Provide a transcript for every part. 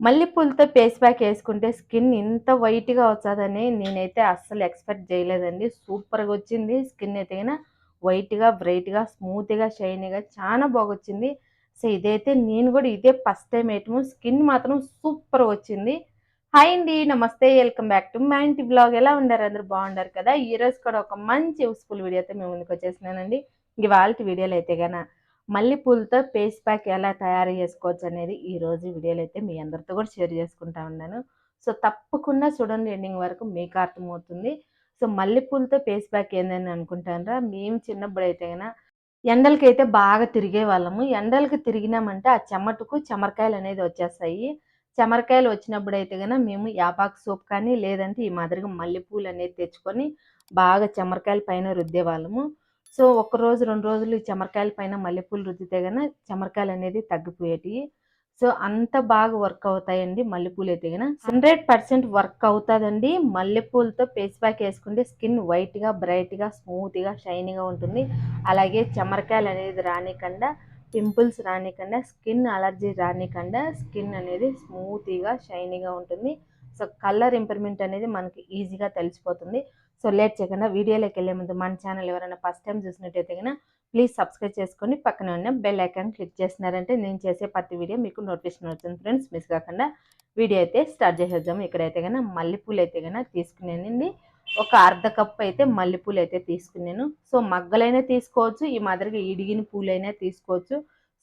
మల్లెపూలతో face pack వేసుకుంటే skin ఇంత వైట్గా వచ్చాదని నేనైతే అస్సలు ఎక్స్పెక్ట్ చేయలేదండి. సూపర్గా వచ్చింది. స్కిన్ అయితే వైట్గా బ్రైట్గా స్మూత్గా షైనీగా చాలా బాగొచ్చింది. సో ఇదైతే నేను కూడా ఇదే ఫస్ట్ టైం వేయటము. స్కిన్ మాత్రం సూపర్ వచ్చింది. హాయ్ అండి. నమస్తే. వెల్కమ్ బ్యాక్ టు మా ఇంటి బ్లాగ్. ఎలా ఉండారు అందరూ బాగుండారు కదా? ఈరోజు కూడా ఒక మంచి యూస్ఫుల్ వీడియో అయితే మేము ముందుకు వచ్చేసినానండి ఇవాళ వీడియోలు అయితే గన మల్లెపూలతో పేస్ ప్యాక్ ఎలా తయారు చేసుకోవచ్చు అనేది ఈ రోజు వీడియోలో అయితే మీ అందరితో కూడా షేర్ చేసుకుంటా ఉన్నాను. సో తప్పకుండా చూడండి ఎండింగ్ వరకు మీకు అర్థమవుతుంది. సో మల్లెపూలతో పేస్ ప్యాక్ ఏందని అనుకుంటానరా. మేము చిన్నప్పుడు అయితే కన్నా ఎండలకైతే బాగా తిరిగే వాళ్ళము ఎండలకు తిరిగినామంటే ఆ చెమటకు చెమరకాయలు అనేది వచ్చేస్తాయి. చెమరకాయలు వచ్చినప్పుడు అయితే కనుక మేము యాపాకు సోప్ కానీ లేదంటే ఈ మాదిరిగా మల్లెపూలు అనేది తెచ్చుకొని బాగా చెమరకాయల పైన రుద్దే వాళ్ళము సో ఒక రోజు రెండు రోజులు ఈ చెమరకాయల పైన మల్లెపూలు రుద్దితే కనుక చెమరకాయలు అనేది తగ్గిపోయేటివి సో అంత బాగా వర్క్ అవుతాయండి మల్లెపూలు అయితే కనుక హండ్రెడ్ పర్సెంట్ వర్క్ అవుతుందండి. మల్లెపూలతో ఫేస్ ప్యాక్ వేసుకుంటే స్కిన్ వైట్గా బ్రైట్గా స్మూత్గా షైనీగా ఉంటుంది. అలాగే చెమరకాయలు అనేది రానికుండా పింపుల్స్ రానికుండా స్కిన్ అలర్జీ రానికుండా స్కిన్ అనేది స్మూత్గా షైనీగా ఉంటుంది. సో కలర్ ఇంప్రూవ్మెంట్ అనేది మనకి ఈజీగా తెలిసిపోతుంది. సో లేట్ చేయకుండా వీడియోలోకి వెళ్ళే ముందు మన ఛానల్ ఎవరైనా ఫస్ట్ టైం చూసినట్టయితే కనుక ప్లీజ్ సబ్స్క్రైబ్ చేసుకొని పక్కన ఉన్న బెల్ ఐకాన్ క్లిక్ చేసినారంటే నేను చేసే ప్రతి వీడియో మీకు నోటిఫికేషన్ వస్తుంది ఫ్రెండ్స్ మిస్ కాకుండా వీడియో అయితే స్టార్ట్ చేసేద్దాము. ఇక్కడైతే కనుక మల్లెపూలు అయితే కనుక తీసుకునేనండి ఒక అర్ధ కప్పు అయితే మల్లెపూలు అయితే తీసుకున్నాను. సో మగ్గలైనా తీసుకోవచ్చు ఈ మాదిరిగా ఇడిగిన పూలైనా తీసుకోవచ్చు.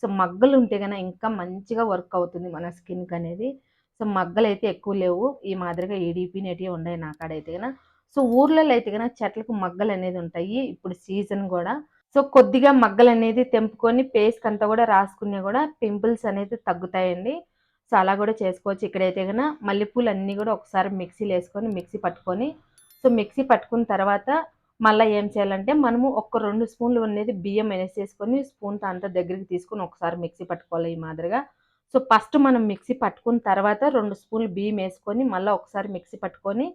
సో మగ్గలు ఉంటే కనుక ఇంకా మంచిగా వర్క్ అవుతుంది మన స్కిన్కి అనేది. సో మగ్గలు అయితే ఎక్కువ లేవు. ఈ మాదిరిగా ఇడిపినవి ఉన్నాయి నాకాడైతే కనుక. సో ఊర్లలో అయితే కనుక చెట్లకు మగ్గలు అనేది ఉంటాయి. ఇప్పుడు సీజన్ కూడా. సో కొద్దిగా మగ్గలు అనేది తెంపుకొని పేస్ట్ అంతా కూడా రాసుకునే కూడా పింపుల్స్ అనేది తగ్గుతాయండి. సో అలా కూడా చేసుకోవచ్చు. ఇక్కడైతే కనుక మల్లెపూలు అన్నీ కూడా ఒకసారి మిక్సీలో వేసుకొని మిక్సీ పట్టుకొని సో మిక్సీ పట్టుకున్న తర్వాత మళ్ళీ ఏం చేయాలంటే మనము ఒక రెండు స్పూన్లు అనేది బియ్యం వేసేసుకొని స్పూన్తో అంతా దగ్గరికి తీసుకొని ఒకసారి మిక్సీ పట్టుకోవాలి ఈ మాదిరిగా. సో ఫస్ట్ మనం మిక్సీ పట్టుకున్న తర్వాత రెండు స్పూన్లు బియ్యం వేసుకొని మళ్ళీ ఒకసారి మిక్సీ పట్టుకొని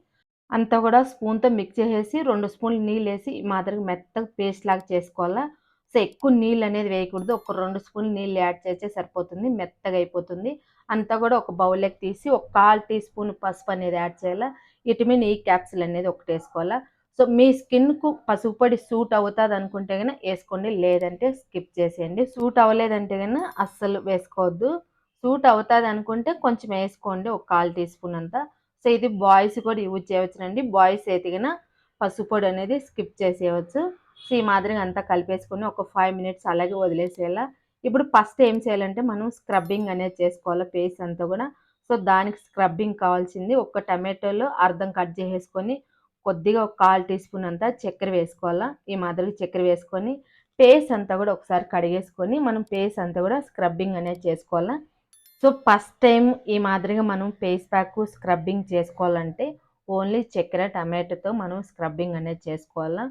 అంతా కూడా స్పూన్తో మిక్స్ చేసేసి రెండు స్పూన్లు నీళ్ళు వేసి ఈ మాదిరిగా మెత్తగా పేస్ట్ లాగా చేసుకోవాలా? సో ఎక్కువ నీళ్ళు అనేది వేయకూడదు. ఒక రెండు స్పూన్లు నీళ్ళు యాడ్ చేస్తే సరిపోతుంది. మెత్తగా అయిపోతుంది. అంతా కూడా ఒక బౌల్లోకి తీసి ఒక కాల్ టీ స్పూన్ పసుపు అనేది యాడ్ చేయాలా? విటమిన్ ఈ క్యాప్సిల్ అనేది ఒకటి వేసుకోవాలా? సో మీ స్కిన్కు పసుపు పొడి సూట్ అవుతుంది అనుకుంటే కనుక వేసుకోండి. లేదంటే స్కిప్ చేసేయండి. సూట్ అవ్వలేదంటే కనుక అస్సలు వేసుకోవద్దు. సూట్ అవుతుంది అనుకుంటే కొంచెం వేసుకోండి. ఒక కాల్ టీ స్పూన్ అంతా. సో ఇది బాయ్స్ కూడా యూజ్ చేయవచ్చునండి. బాయ్స్ అయితే పసుపు పొడి అనేది స్కిప్ చేసేయవచ్చు. సో ఈ మాదిరిగా అంతా కలిపేసుకొని ఒక ఫైవ్ మినిట్స్ అలాగే వదిలేసేయాలా. ఇప్పుడు ఫస్ట్ ఏం చేయాలంటే మనం స్క్రబ్బింగ్ అనేది చేసుకోవాలి ఫేస్ అంతా కూడా. సో దానికి స్క్రబ్బింగ్ కావాల్సింది ఒక టమాటోలు అర్ధం కట్ చేసేసుకొని కొద్దిగా ఒక కాల్ టీ స్పూన్ అంతా చక్కెర వేసుకోవాలా. ఈ మాదిరిగా చక్కెర వేసుకొని పేస్ అంతా కూడా ఒకసారి కడిగేసుకొని మనం పేస్ అంతా కూడా స్క్రబ్బింగ్ అనేది చేసుకోవాలా. సో ఫస్ట్ టైం ఈ మాదిరిగా మనం ఫేస్ ప్యాక్ స్క్రబ్బింగ్ చేసుకోవాలంటే ఓన్లీ చక్కెర టమాటోతో మనం స్క్రబ్బింగ్ అనేది చేసుకోవాలా?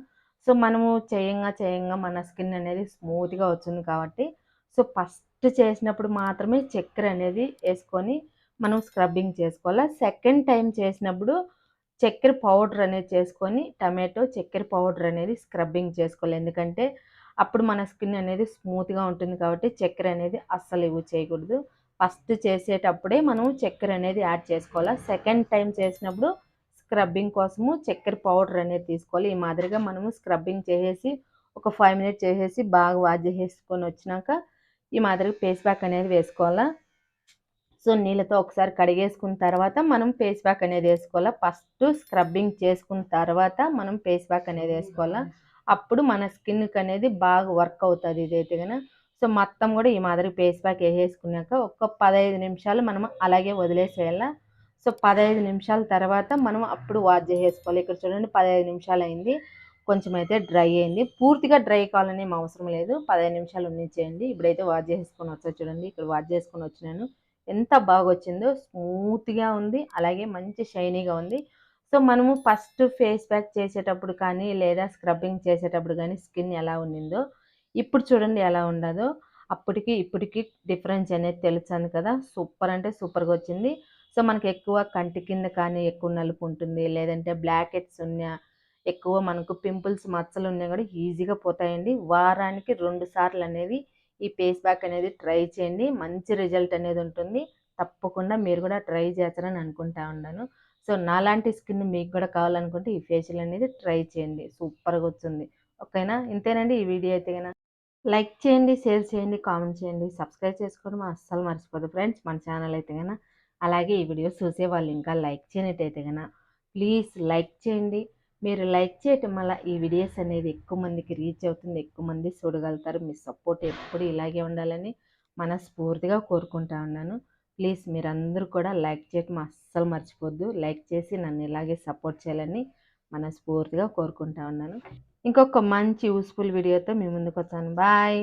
సో మనము చేయంగా చేయంగా మన స్కిన్ అనేది స్మూత్గా వచ్చింది కాబట్టి సో ఫస్ట్ చేసినప్పుడు మాత్రమే చక్కెర అనేది వేసుకొని మనం స్క్రబ్బింగ్ చేసుకోవాలి? సెకండ్ టైం చేసినప్పుడు చక్కెర పౌడర్ అనేది చేసుకొని టమాటో చక్కెర పౌడర్ అనేది స్క్రబ్బింగ్ చేసుకోవాలి. ఎందుకంటే అప్పుడు మన స్కిన్ అనేది స్మూత్గా ఉంటుంది కాబట్టి చక్కెర అనేది అస్సలు ఇవి చేయకూడదు. ఫస్ట్ చేసేటప్పుడే మనం చక్కెర అనేది యాడ్ చేసుకోవాలి. సెకండ్ టైం చేసినప్పుడు స్క్రబ్బింగ్ కోసము చక్కెర పౌడర్ అనేది తీసుకోవాలి. ఈ మాదిరిగా మనము స్క్రబ్బింగ్ చేసేసి ఒక ఫైవ్ మినిట్స్ చేసేసి బాగా వాష్ చేసేసుకొని వచ్చినాక ఈ మాదిరిగా ఫేస్ ప్యాక్ అనేది వేసుకోవాలా. సో నీళ్ళతో ఒకసారి కడిగేసుకున్న తర్వాత మనం ఫేస్ ప్యాక్ అనేది వేసుకోవాలా. ఫస్ట్ స్క్రబ్బింగ్ చేసుకున్న తర్వాత మనం ఫేస్ ప్యాక్ అనేది వేసుకోవాలా. అప్పుడు మన స్కిన్కి అనేది బాగా వర్క్ అవుతుంది. ఇదైతే కనుక సో మొత్తం కూడా ఈ మాదిరి ఫేస్ ప్యాక్ వేసేసుకున్నాక ఒక పదహైదు నిమిషాలు మనం అలాగే వదిలేసేయాల సో పదహైదు నిమిషాల తర్వాత మనం అప్పుడు వాష్ చేసేసుకోవాలి. ఇక్కడ చూడండి పదహైదు నిమిషాలు అయింది. కొంచెం అయితే డ్రై అయింది. పూర్తిగా డ్రై కావాలని అవసరం లేదు. పదహైదు నిమిషాలు ఉన్నించేయండి ఇప్పుడైతే వాష్ చేసుకొని వచ్చా చూడండి. ఇక్కడ వాష్ చేసుకొని వచ్చినాను. ఎంత బాగా వచ్చిందో స్మూత్గా ఉంది. అలాగే మంచి షైనీగా ఉంది. సో మనము ఫస్ట్ ఫేస్ ప్యాక్ చేసేటప్పుడు కానీ లేదా స్క్రబ్బింగ్ చేసేటప్పుడు కానీ స్కిన్ ఎలా ఉండిందో ఇప్పుడు చూడండి ఎలా ఉండదో. అప్పటికి ఇప్పటికి డిఫరెన్స్ అనేది తెలుస్తుంది కదా. సూపర్ అంటే సూపర్గా వచ్చింది. సో మనకి ఎక్కువ కంటి కింద కానీ ఎక్కువ నలుపు ఉంటుంది. లేదంటే బ్లాక్ హెడ్స్ ఉన్నా ఎక్కువ మనకు పింపుల్స్ మచ్చలు ఉన్నా కూడా ఈజీగా పోతాయండి. వారానికి రెండు సార్లు అనేది ఈ ఫేస్ ప్యాక్ అనేది ట్రై చేయండి. మంచి రిజల్ట్ అనేది ఉంటుంది. తప్పకుండా మీరు కూడా ట్రై చేస్తారని అనుకుంటా ఉన్నాను. సో నాలాంటి స్కిన్ మీకు కూడా కావాలనుకుంటే ఈ ఫేషియల్ అనేది ట్రై చేయండి. సూపర్గా వచ్చింది. ఓకేనా? ఇంతేనండి ఈ వీడియో అయితే లైక్ చేయండి షేర్ చేయండి కామెంట్ చేయండి. సబ్స్క్రైబ్ చేసుకోవడం అస్సలు మర్చిపోదు ఫ్రెండ్స్ మన ఛానల్ అయితే కనుక అలాగే ఈ వీడియో చూసే వాళ్ళు ఇంకా లైక్ చేయనట్టయితే కనుక ప్లీజ్ లైక్ చేయండి. మీరు లైక్ చేయటం వల్ల ఈ వీడియోస్ అనేది ఎక్కువ మందికి రీచ్ అవుతుంది ఎక్కువ మంది చూడగలుగుతారు. మీ సపోర్ట్ ఎప్పుడు ఇలాగే ఉండాలని మనస్ఫూర్తిగా కోరుకుంటా ఉన్నాను. ప్లీజ్ మీరందరూ కూడా లైక్ చేయటం అస్సలు మర్చిపోద్దు. లైక్ చేసి నన్ను ఇలాగే సపోర్ట్ చేయాలని మనస్ఫూర్తిగా కోరుకుంటా ఉన్నాను. ఇంకొక మంచి యూస్ఫుల్ వీడియోతో మీ ముందుకు వచ్చాను బాయ్